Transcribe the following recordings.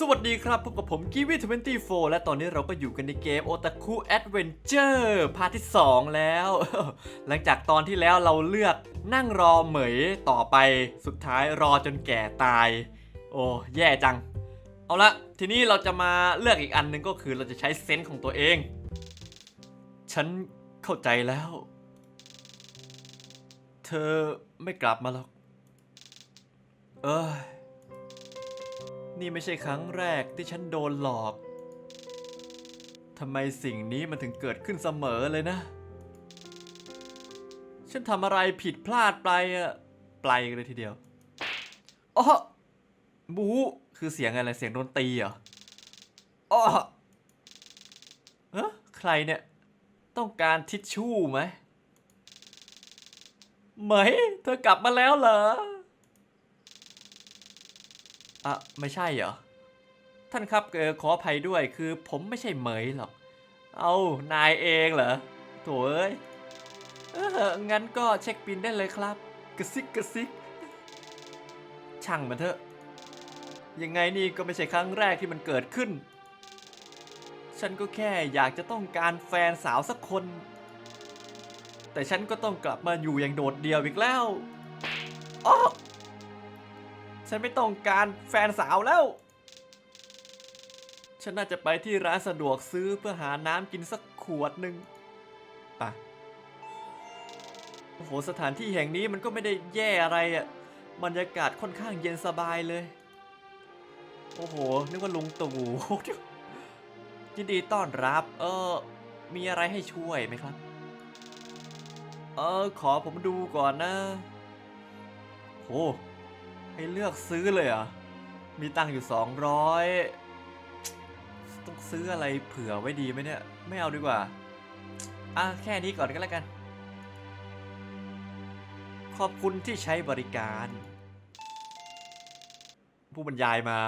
สวัสดีครับ พบกับผมกีวี24และตอนนี้เราก็อยู่กันในเกม Otaku Adventure พาร์ทที่ 2 แล้ว หลังจากตอนที่แล้วเราเลือกนั่งรอเหมยต่อไปสุดท้ายรอจนแก่ตาย โอ้ แย่จัง เอาละ ทีนี้เราจะมาเลือกอีกอันหนึงก็คือเราจะใช้เซนส์ของตัวเอง ฉันเข้าใจแล้ว เธอไม่กลับมาหรอก เอ้ย นี่ไม่ใช่ครั้งแรกที่ฉันโดนหลอก ทำไมสิ่งนี้มันถึงเกิดขึ้นเสมอเลยนะ ฉันทำอะไรผิดพลาดไปอะไปเลยทีเดียวอ๋อบูคือเสียงอะไร เสียงโดนตีเหรออ๋อเอ๊ะใครเนี่ย ต้องการทิชชู่ไหมไหม เธอกลับมาแล้วเหรอ อะไม่ใช่เหรอ ท่านครับเออขออภัยด้วยคือผมไม่ใช่เหมยหรอก เอานายเองเหรอโถเอ้ยเอองั้นก็เช็คบินได้เลยครับ กระซิกกระซิก ช่างมันเถอะ ยังไงนี่ก็ไม่ใช่ครั้งแรกที่มันเกิดขึ้น ฉันก็แค่อยากจะต้องการแฟนสาวสักคน แต่ฉันก็ต้องกลับมาอยู่อย่างโดดเดี่ยวอีกแล้ว ฉันไม่ต้องการแฟนสาวแล้ว ฉันน่าจะไปที่ร้านสะดวกซื้อเพื่อหาน้ำกินสักขวดหนึ่งไปะโอ้โห สถานที่แห่งนี้มันก็ไม่ได้แย่อะไรอะ่ะ บรรยากาศค่อนข้างเย็นสบายเลย โอ้โห นึกว่าลุงตู่ยินดีต้อนรับ เออ มีอะไรให้ช่วยไหมครับ เออ ขอผมดูก่อนนะโห ให้เลือกซื้อเลยเหรอะมีตังค์อยู่ 200 ต้องซื้ออะไรเผื่อไว้ดีไหมเนี่ย ไม่เอาดีกว่า อะ แค่นี้ก่อนก็แล้วกัน ขอบคุณที่ใช้บริการ ผู้บรรยายมา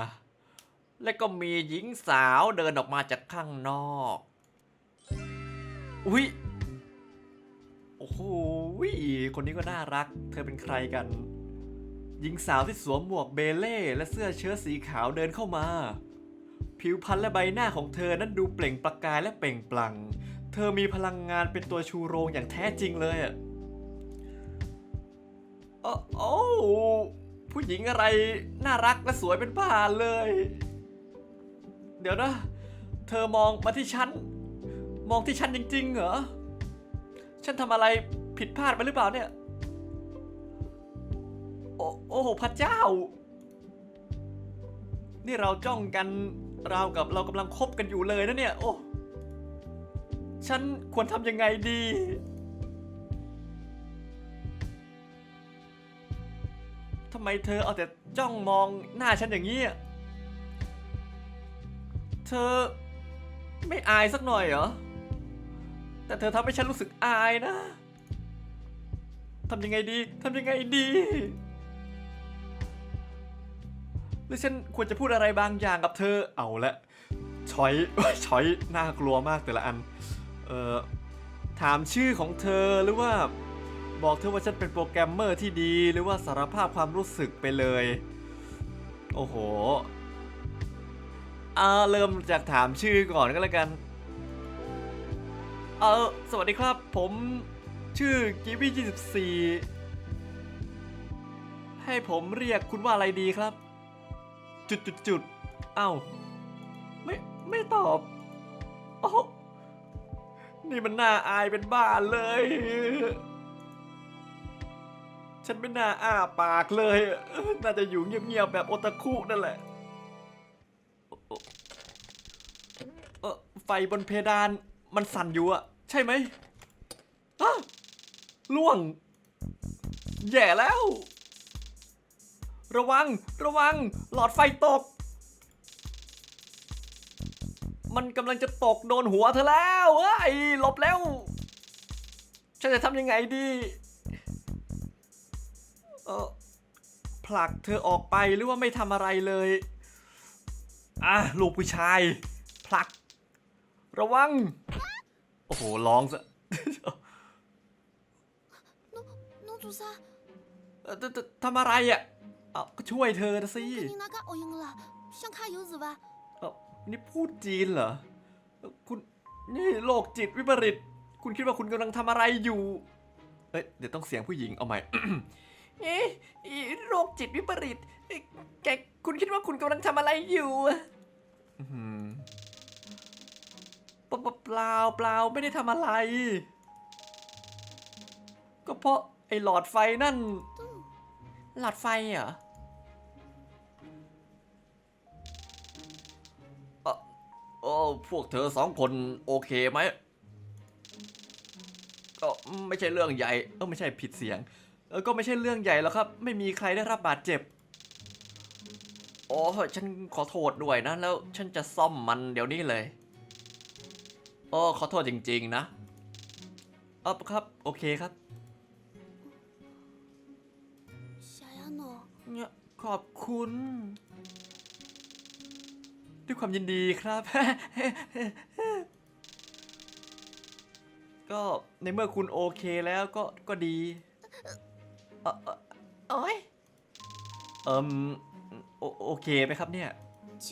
และก็มีหญิงสาวเดินออกมาจากข้างนอก อุ๊ยโอ้โหคนนี้ก็น่ารัก เธอเป็นใครกัน หญิงสาวที่สวมหมวกเบเล่และเสื้อเชิ้ตสีขาวเดินเข้ามา ผิวพรรณและใบหน้าของเธอนั้นดูเปล่งประกายและเปล่งปลั่ง เธอมีพลังงานเป็นตัวชูโรงอย่างแท้จริงเลยอะโอ้ผู้หญิงอะไรน่ารักและสวยเป็นบ้านเลย เดี๋ยวนะ เธอมองมาที่ฉัน มองที่ฉันจริงๆเหรอ ฉันทำอะไรผิดพลาดไปหรือเปล่าเนี่ย โอ้โอ้โหพระเจ้า นี่เราจ้องกันราวกับเรากำลังคบกันอยู่เลยนะเนี่ย โอ้ ฉันควรทำยังไงดี ทำไมเธอเอาแต่จ้องมองหน้าฉันอย่างนี้ เธอไม่อายสักหน่อยเหรอ แต่เธอทำให้ฉันรู้สึกอายนะ ทำยังไงดี ทำยังไงดี หรือฉันควรจะพูดอะไรบางอย่างกับเธอเอาละช้อยช้อยน่ากลัวมากแต่ละอันเอ่อถามชื่อของเธอหรือว่าบอกเธอว่าฉันเป็นโปรแกรมเมอร์ที่ดี หรือว่าสารภาพความรู้สึกไปเลย โอ้โหอ่าเริ่มจากถามชื่อก่อนก็แล้วกันเออสวัสดีครับ ผมชื่อกีวี24 ให้ผมเรียกคุณว่าอะไรดีครับ จุดจุดจุดเอ้าไม่ไม่ตอบโอ้นี่มันน่าอายเป็นบ้าเลย ฉันไม่น่าอ้าปากเลย น่าจะอยู่เงียบๆแบบโอตาคุนั่นแหละเออไฟบนเพดานมันสั่นอยู่อะใช่ไหมฮะล่วง แย่แล้ว ระวัง ระวัง หลอดไฟตก มันกำลังจะตกโดนหัวเธอแล้วเอ้ยหลบแล้ว ฉันจะทำยังไงดี เออผลักเธอออกไปหรือว่าไม่ทำอะไรเลย อะ ลูกผู้ชาย ผลัก ระวัง โอ้โห ร้องซะทำอะไรอะ เอาก็ช่วยเธอนะสิเอานี่พูดจีนเหรอ คุณนี่โรคจิตวิปริต คุณคิดว่าคุณกำลังทำอะไรอยู่ เอ้ยเดี๋ยวต้องเสียงผู้หญิงเอาใหม่เอ๊ะโรคจิตวิปริตแกคุณคิดว่าคุณกำลังทำอะไรอยู่เปล่าเปล่าไม่ได้ทำอะไร ก็เพราะไอ้หลอดไฟนั่น หลอดไฟเหรอเอ่อโอ้พวกเธอสองคนโอเคไหมก็ไม่ใช่เรื่องใหญ่เออไม่ใช่ผิดเสียงเออก็ไม่ใช่เรื่องใหญ่แล้วครับ ไม่มีใครได้รับบาดเจ็บโอ้ฉันขอโทษด้วยนะ แล้วฉันจะซ่อมมันเดี๋ยวนี้เลยโอ้ขอโทษจริง ๆ นะเออครับ โอเคครับ เนี่ยขอบคุณ ด้วยความยินดีครับ ก็ในเมื่อคุณโอเคแล้วก็ก็ดีเอ่อเอ่อโอ้ยเอิมโอโอเคไหมครับเนี่ย 这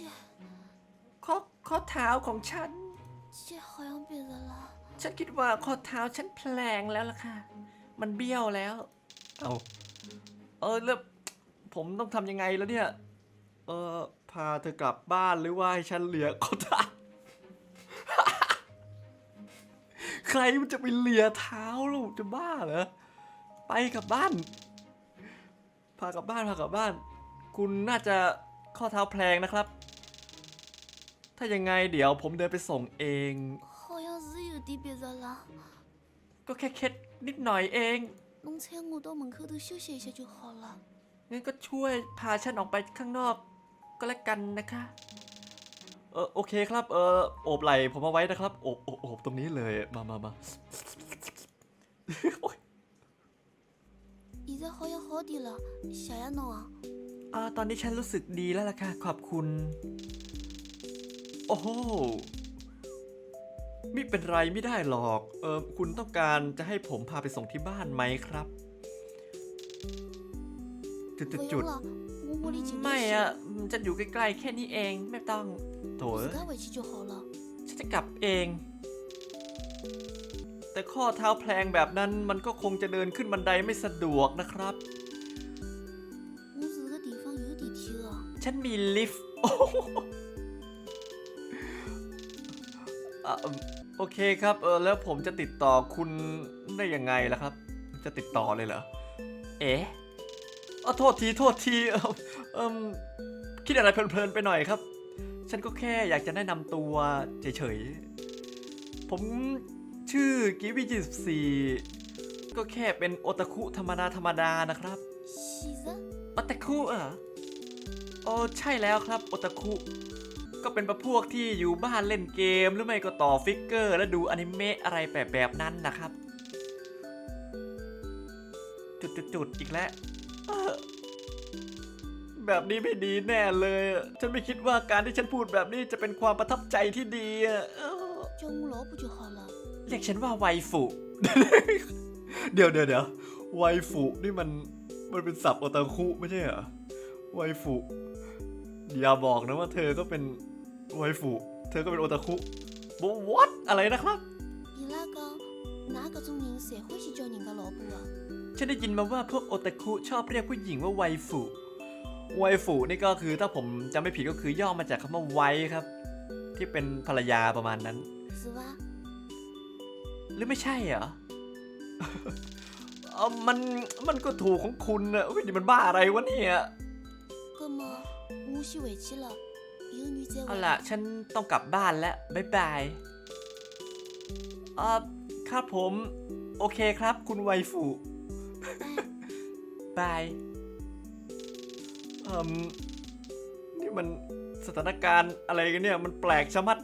ข้อข้อเท้าของฉัน 这好像瘪的了。 ฉันคิดว่าข้อเท้าฉันแพลงแล้วล่ะค่ะ มันเบี้ยวแล้ว เอาเออแล้ว ผมต้องทำยังไงแล้วเนี่ย เออพาเธอกลับบ้านหรือว่าให้ฉันเลียข้อเท้า ใครมันจะไปเลียเท้าลูกจะบ้าเหรอ ไปกลับบ้าน พากลับบ้านพากลับบ้าน คุณน่าจะข้อเท้าแพลงนะครับ ถ้ายังไงเดี๋ยวผมเดินไปส่งเอง 好像是有点瘪的了， ก็แค่เคล็ดนิดหน่อยเอง 能牵我到门口头休息一下就好了。 งั้นก็ช่วยพาฉันออกไปข้างนอก ก็แล้วกันนะคะ เออโอเคครับ เออโอบไหล่ผมเอาไว้นะครับ โอบโอบโอบตรงนี้เลย มามามาโอ๊ย 现在好像好点了，小丫喏啊， อ่าตอนนี้ฉันรู้สึกดีแล้วล่ะค่ะ ขอบคุณ โอ้โหไม่เป็นไรไม่ได้หรอก เออคุณต้องการจะให้ผมพาไปส่งที่บ้านไหมครับ จุดจุดจุดไม่อะจะอยู่ใกล้ๆแค่นี้เองไม่ต้องโถฉันจะกลับเอง แต่ข้อเท้าแพลงแบบนั้นมันก็คงจะเดินขึ้นบันไดไม่สะดวกนะครับฉันมีลิฟต์โอเคครับเออแล้วผมจะติดต่อคุณได้ยังไงล่ะครับ จะติดต่อเลยเหรอ เอ๊ะ อาโทษทีโทษทีเออเอมคิดอะไรเพลินๆไปหน่อยครับ ฉันก็แค่อยากจะแนะนำตัวเฉยๆ ผมชื่อกิวีจีสี่ก็แค่เป็นโอตาคุธรรมดาธรรมดานะครับ西人，โอตาคุเหรอโอ้ใช่แล้วครับโอตาคุ ก็เป็นประพวกที่อยู่บ้านเล่นเกมหรือไม่ก็ต่อฟิกเกอร์ และดูอนิเมะอะไรแบบแบบนั้นนะครับ จุดจุดจุดๆๆอีกแล้วเอ้อ แบบนี้ไม่ดีแน่เลยอะฉันไม่คิดว่าการที่ฉันพูดแบบนี้จะเป็นความประทับใจที่ดีอะเอ้อ 叫我老婆就好了。 เรียกฉันว่าไวฟุ เดี๋ยวเดี๋ยวเดี๋ยวไวฟุนี่มันมันเป็นศัพท์โอตาคุไม่ใช่เหรอไวฟุอย่าบอกนะว่าเธอก็เป็นไวฟุเธอก็เป็นโอตาคุบวัดอะไรนะครับ 伊拉讲哪个种人侪欢喜叫人家老婆啊？ ฉันได้ยินมาว่าพวกโอตาคุชอบเรียกผู้หญิงว่าไวฟุ ไวฟูนี่ก็คือถ้าผมจำไม่ผิดก็คือย่อมาจากคำว่าไวครับ ที่เป็นภรรยาประมาณนั้น หรือไม่ใช่เหรอเอมันมันก็ถูกของคุณนะเฮ้ยนี่มันบ้าอะไรวะเนี่ยเอาล่ะ ฉันต้องกลับบ้านแล้วบ๊ายบายอ่าครับผม โอเคครับ คุณไวฟูบาย เอ่มนี่มันสถานการณ์อะไรกันเนี่ย มันแปลกชะมัด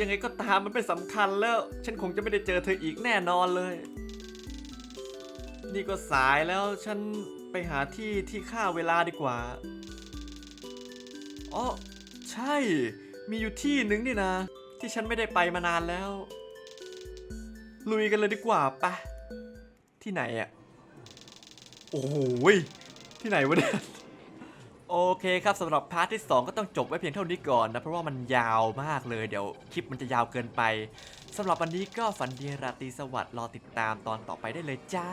ยังไงก็ตามมันไม่สำคัญแล้ว ฉันคงจะไม่ได้เจอเธออีกแน่นอนเลย นี่ก็สายแล้วฉันไปหาที่ที่ฆ่าเวลาดีกว่า อ๋อ ใช่ มีอยู่ที่หนึ่งนี่นะ ที่ฉันไม่ได้ไปมานานแล้ว ลุยกันเลยดีกว่าปะที่ไหนอะโอ้โหย ที่ไหนวะเนี่ย โอเคครับสำหรับพาร์ทที่ 2 ก็ต้องจบไว้เพียงเท่านี้ก่อนนะ เพราะว่ามันยาวมากเลยเดี๋ยวคลิปมันจะยาวเกินไปสำหรับวันนี้ก็ฝันดีราตรีสวัสดิ์รอติดตามตอนต่อไปได้เลยจ้า